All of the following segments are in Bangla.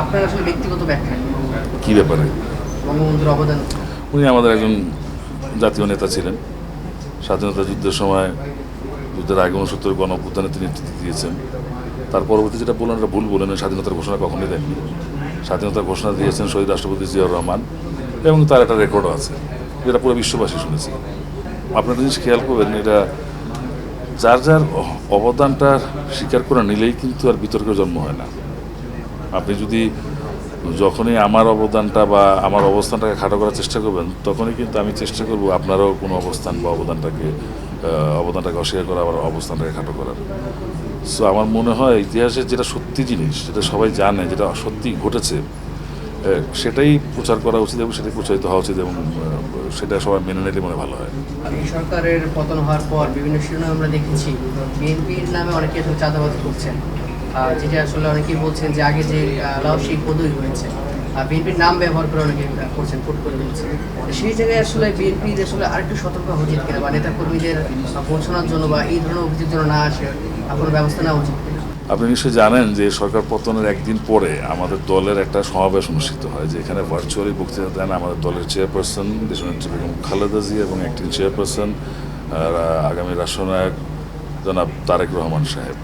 আপনার আসলে ব্যক্তিগত ব্যাখ্যা। কি? ব্যাপারে? বঙ্গবন্ধুর অবদান। উনি আমাদের একজন জাতীয় নেতা ছিলেন। স্বাধীনতা যুদ্ধের সময় যুদ্ধের আগে উনসত্তর গণঅভ্যুত্থানে তিনি নেতৃত্ব দিয়েছেন। তার পরবর্তী যেটা বললেন এটা ভুল বলেন স্বাধীনতার ঘোষণা কখনোই দেননি। স্বাধীনতার ঘোষণা দিয়েছেন শহীদ রাষ্ট্রপতি জিয়াউর রহমান এবং তার একটা রেকর্ডও আছে যেটা পুরো বিশ্ববাসী শুনেছি। আপনারা জিনিস খেয়াল করবেন এটা যার যার অবদানটা স্বীকার করে নিলেই কিন্তু আর বিতর্কের জন্ম হয় না। আপনি যদি যখনই আমার অবদানটা বা আমার অবস্থানটাকে খাটো করার চেষ্টা করবেন, তখনই কিন্তু আমি চেষ্টা করব আপনারও কোনো অবস্থান বা অবদানটাকে অবদানটাকে অস্বীকার করা, আবার অবস্থানটাকে খাটো করার। সো আমার মনে হয় ইতিহাসের যেটা সত্যি জিনিস, যেটা সবাই জানে, যেটা সত্যি ঘটেছে সেটাই প্রচার করা উচিত এবং সেটাই প্রচারিত হওয়া উচিত এবং সেটা সবাই মেনে নিলে মনে ভালো হয়। সরকারের পতন হওয়ার পর বিভিন্ন শিরোনাম আমরা দেখেছি। বিএনপির নামে অনেকে চাঁদাবাজি করছেন। যেটা আসলে অনেকেই বলছেন যে আগে যে লাউ সেই পদই হয়েছে। বিএনপির নাম ব্যবহার করে অনেকে করছেন ফুট করে বলছেন সেই জায়গায় আসলে বিএনপি আসলে আরেকটু সতর্ক হওয়া উচিত কিনা বা নেতা কর্মীদের পৌঁছানোর জন্য বা এই ধরনের অভিযোগ যেন না আসে কোনো ব্যবস্থা নেওয়া উচিত আপনি নিশ্চয়ই জানেন যে সরকার পতনের একদিন পরে আমাদের দলের একটা সমাবেশ অনুষ্ঠিত হয় যে এখানে ভার্চুয়ালি বক্তৃতা দেন আমাদের দলের চেয়ারপারসন দেশনেত্রী বেগম খালেদা জিয়া এবং অ্যাক্টিং চেয়ারপারসন আগামী রাষ্ট্রনায়ক জনাব তারেক রহমান সাহেব।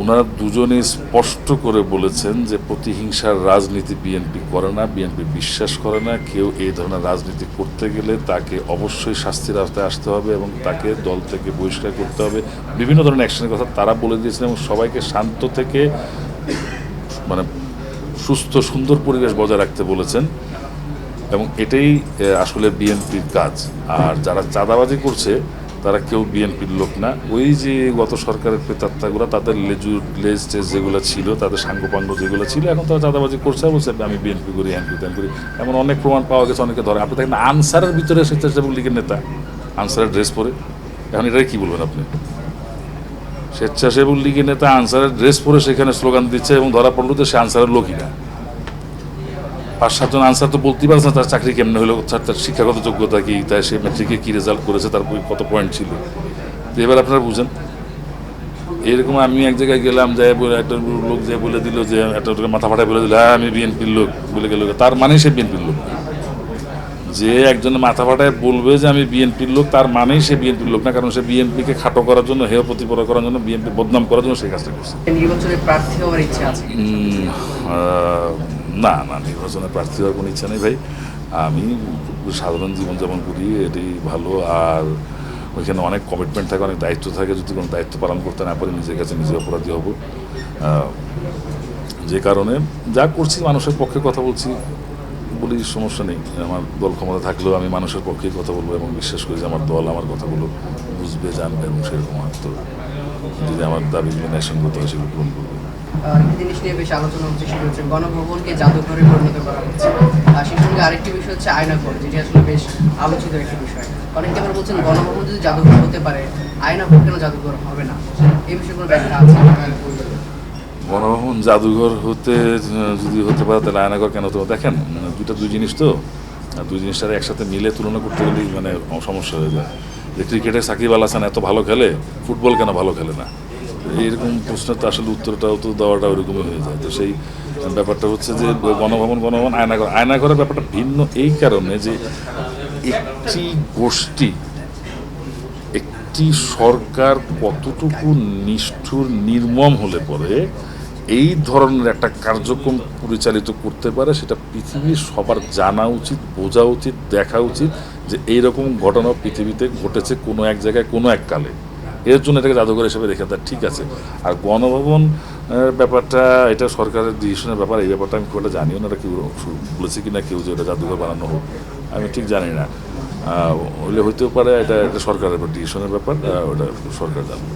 ওনারা দুজনে স্পষ্ট করে বলেছেন যে প্রতিহিংসার রাজনীতি বিএনপি করে না, বিএনপি বিশ্বাস করে না, কেউ এই ধরনের রাজনীতি করতে গেলে তাকে অবশ্যই শাস্তির আওতায় আসতে হবে এবং তাকে দল থেকে বহিষ্কার করতে হবে। বিভিন্ন ধরনের অ্যাকশনের কথা তারা বলে দিয়েছেন এবং সবাইকে শান্ত থেকে মানে সুস্থ, সুন্দর পরিবেশ বজায় রাখতে বলেছেন এবং এটাই আসলে বিএনপির কাজ। আর যারা চাঁদাবাজি করছে তারা কেউ বিএনপির লোক না। ওই যে গত সরকারের প্রেতাত্মাগুলো, তাদের লেজুর লেজ টেজ যেগুলো ছিল, তাদের সাঙ্গপাঙ্গ যেগুলো ছিল, এখন তারা চাঁদাবাজি করছে বলছে আমি বিএনপি করি করি ত্যান করি। এমন অনেক প্রমাণ পাওয়া গেছে, অনেকে ধরে। আপনি দেখেন আনসারের ভিতরে স্বেচ্ছাসেবক লীগের নেতা, আনসারের ড্রেস পরে। এখন এটাই কী বলবেন আপনি? স্বেচ্ছাসেবক লীগের নেতা আনসারের ড্রেস পরে সেখানে স্লোগান দিচ্ছে এবং ধরা পড়ল তো সে আনসারের লোকই না। পাঁচ সাতজন আনসার তো বলতেই পারছে না তার চাকরি কেমনে হলো তার তার শিক্ষাগত যোগ্যতা কি তাই সে ম্যাট্রিকে কী রেজাল্ট করেছে তার কত পয়েন্ট ছিল। তো এবার আপনারা বুঝেন। এরকম আমি এক জায়গায় গেলাম যাই বলে একটা লোক যে বলে দিল যে একটা মাথা ফাটায় বলে দিল হ্যাঁ আমি বিএনপির লোক বলে গেল। তার মানেই সে বিএনপির লোক। যে একজন মাথা ফাটায় বলবে যে আমি বিএনপির লোক তার মানেই সে বিএনপির লোক না কারণ সে বিএনপিকে খাটো করার জন্য হেয় প্রতিপন্ন করার জন্য বিএনপি বদনাম করার জন্য সেই কাজটা করছে। নির্বাচনের প্রার্থী হওয়ার ইচ্ছা আছে। না না নির্বাচনে প্রার্থী হওয়ার কোনো ইচ্ছা নেই ভাই। আমি সাধারণ জীবনযাপন করি, এটি ভালো। আর ওইখানে অনেক কমিটমেন্ট থাকে, অনেক দায়িত্ব থাকে। যদি কোনো দায়িত্ব পালন করতে না পারি, নিজের কাছে নিজে অপরাধী হব। যে কারণে যা করছি, মানুষের পক্ষে কথা বলছি বলি সমস্যা নেই। আমার দল ক্ষমতা থাকলেও আমি মানুষের পক্ষেই কথা বলব এবং বিশ্বাস করি যে আমার দল, আমার কথাগুলো বুঝবে, জানবে এবং সেরকম হয়তো যদি আমার দাবি ন্যাশনগত হয়, সেগুলো পূরণ করবে। জিনিস নিয়ে বেশ আলোচনা হচ্ছে সেটা হচ্ছে। গণভবনকে জাদুঘরে পরিণত করা হচ্ছে। আর সেই সঙ্গে আরেকটি বিষয় হচ্ছে আয়নাঘর, যেটি আসলে বেশ আলোচিত একটি বিষয়। অনেকে আবার বলছেন, গণভবন যদি জাদুঘর হতে পারে, আয়নাঘর কেন জাদুঘর হবে না? এই বিষয়ে কোনো ব্যাখ্যা আছে? গণভবন জাদুঘর হতে যদি হতে পারে, তাহলে আয়নাঘর কেন? পারে দেখেন মানে দুইটা দুই জিনিস তো। দুই জিনিসটার একসাথে মিলে তুলনা করতে গেলেই মানে সমস্যা হয়ে যায়। যে ক্রিকেটে সাকিব আল হাসান এত ভালো খেলে, ফুটবল কেন ভালো খেলে না? এইরকম প্রশ্নের তো আসলে উত্তরটাও তো দেওয়াটা ওইরকমই হয়ে যায়। তো সেই ব্যাপারটা হচ্ছে যে গণভবন গণভবন, আয়নাঘর, আয়নাঘরের ব্যাপারটা ভিন্ন এই কারণে যে একটি গোষ্ঠী, একটি সরকার কতটুকু নিষ্ঠুর, নির্মম হলে পরে এই ধরনের একটা কার্যক্রম পরিচালিত করতে পারে সেটা পৃথিবীর সবার জানা উচিত, বোঝা উচিত, দেখা উচিত যে এইরকম ঘটনা পৃথিবীতে ঘটেছে কোনো এক জায়গায়, কোনো এক কালে। এর জন্য এটাকে জাদুঘর হিসেবে রেখে দেয়। ঠিক আছে। আর গণভবন ব্যাপারটা, এটা সরকারের ডিসিশনের ব্যাপার, এই ব্যাপারটা আমি খুব একটা জানিও না কেউ বলেছে কি না কেউ যে এটা জাদুঘর বানানো হোক, আমি ঠিক জানি না। হলে হইতেও পারে, এটা এটা সরকারের ডিসিশনের ব্যাপার ওটা সরকার জানবে